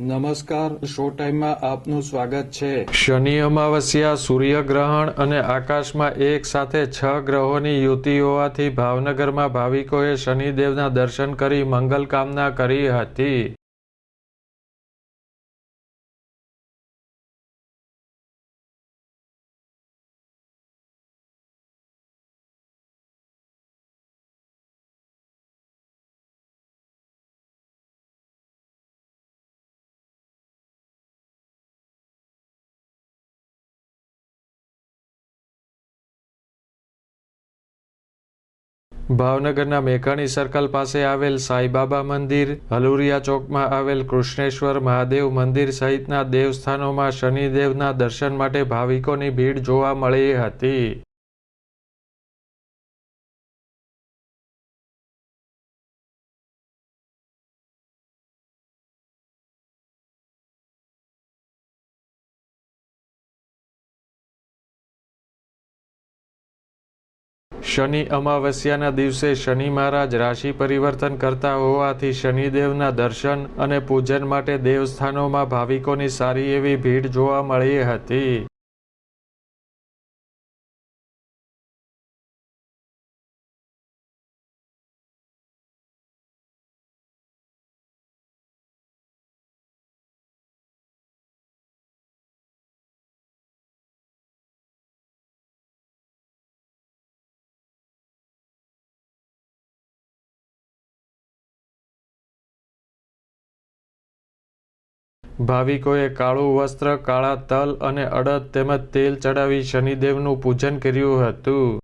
નમસ્કાર, શો ટાઈમમાં આપનું સ્વાગત છે. શનિ અમાવસ્યા, સૂર્યગ્રહણ અને આકાશમાં એક સાથે છ ગ્રહોની યુતિ હોવાથી ભાવનગરમાં ભાવિકોએ શનિદેવના દર્શન કરી મંગલ કામના કરી હતી. ભાવનગરના મેઘાણી સર્કલ પાસે આવેલ સાંઈબાબા મંદિર, હલુરિયા ચોકમાં આવેલ કૃષ્ણેશ્વર મહાદેવ મંદિર સહિતના દેવસ્થાનોમાં શનિદેવના દર્શન માટે ભાવિકોની ભીડ જોવા મળી હતી. શનિ અમાવસ્યાના દિવસે શનિ મહારાજ રાશિ પરિવર્તન કરતા હોવાથી શનિદેવના દર્શન અને પૂજન માટે દેવસ્થાનોમાં ભાવિકોની સારી એવી ભીડ જોવા મળી હતી. ભાવિકોએ કાળું વસ્ત્ર કાળા તલ અને અડદ તેમજ તેલ ચડાવી શનિદેવનું પૂજન કર્યું હતું.